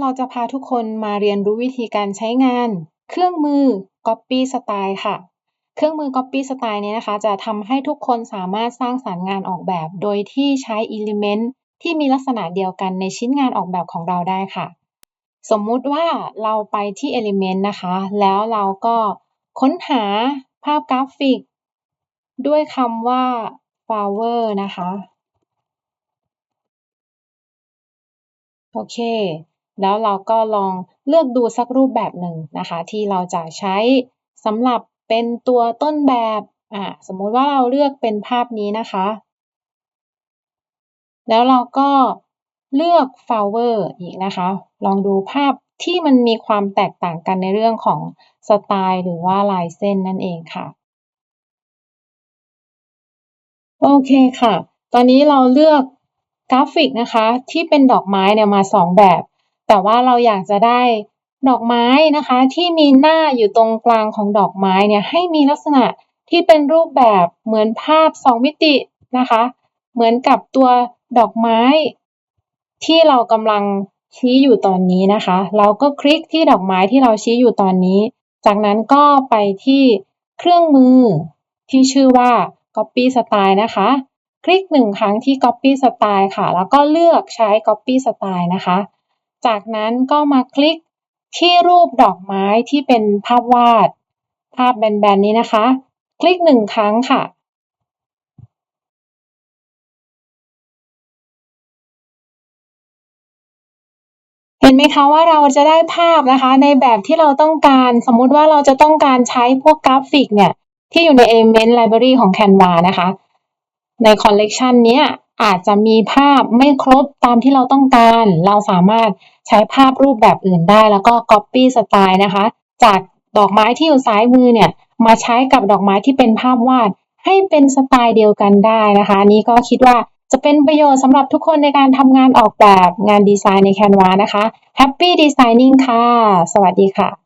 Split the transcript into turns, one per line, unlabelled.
เราจะพาทุกคนมาเรียนรู้วิธีการใช้งาน เครื่องมือ Copy Style ค่ะ เครื่องมือ Copy Style เนี้นะคะ จะทำให้ทุกคนสามารถสร้างสรรค์งานออกแบบ โดยที่ใช้ Element ที่มีลักษณะเดียวกันในชิ้นงานออกแบบของเราได้ค่ะ สมมุติว่าเราไปที่ Element นะคะ แล้วเราก็ค้นหาภาพกราฟิก ด้วยคำว่า flower นะคะ โอเค แล้วเราก็ลองเลือกดูสักรูปแบบหนึ่งนะคะ ที่เราจะใช้สำหรับเป็นตัวต้นแบบอ่าสมมุติว่าเราเลือกเป็นภาพนี้นะคะ แล้วเราก็เลือก flower อีกนะคะ ลองดูภาพที่มันมีความแตกต่างกันในเรื่องของสไตล์หรือว่าลายเส้นนั่นเองค่ะ โอเคค่ะ ตอนนี้เราเลือกกราฟิกนะคะ ที่เป็นดอกไม้เนี่ยมาสองแบบ แต่ว่าเราอยากจะได้ดอกไม้นะคะ ที่มีหน้าอยู่ตรงกลางของดอกไม้เนี่ยให้มีลักษณะที่เป็นรูปแบบเหมือนภาพสองมิตินะคะ เหมือนกับตัวดอกไม้ ที่เรากำลังชี้อยู่ตอนนี้นะคะ เราก็คลิกที่ดอกไม้ที่เราชี้อยู่ตอนนี้ จากนั้นก็ไปที่เครื่องมือที่ชื่อว่า Copy Style นะคะ คลิกหนึ่งครั้งที่ Copy Style ค่ะ แล้วก็เลือกใช้ Copy Style นะคะ จากนั้นก็มาคลิกที่รูปดอกไม้ที่เป็นภาพวาด ภาพแบนๆนี้นะคะ คลิกหนึ่งครั้งค่ะ เห็นไหมคะว่าเราจะได้ภาพนะคะ ในแบบที่เราต้องการ สมมุติว่าเราจะต้องการใช้พวกกราฟิกเนี่ย ที่อยู่ใน Element Library ของ Canva นะคะ ในคอลเลกชันนี้ อาจจะมีภาพไม่ครบตามที่เราต้องการ เราสามารถใช้ภาพรูปแบบอื่นได้ แล้วก็ Copy Style นะคะ จากดอกไม้ที่อยู่ซ้ายมือเนี่ยมาใช้กับดอกไม้ที่เป็นภาพวาด ให้เป็นสไตล์เดียวกันได้นะคะนี้ก็คิดว่าจะเป็นประโยชน์สำหรับทุกคนในการทำงานออกแบบงานดีไซน์ใน Canva นะคะ Happy Designing ค่ะ สวัสดีค่ะ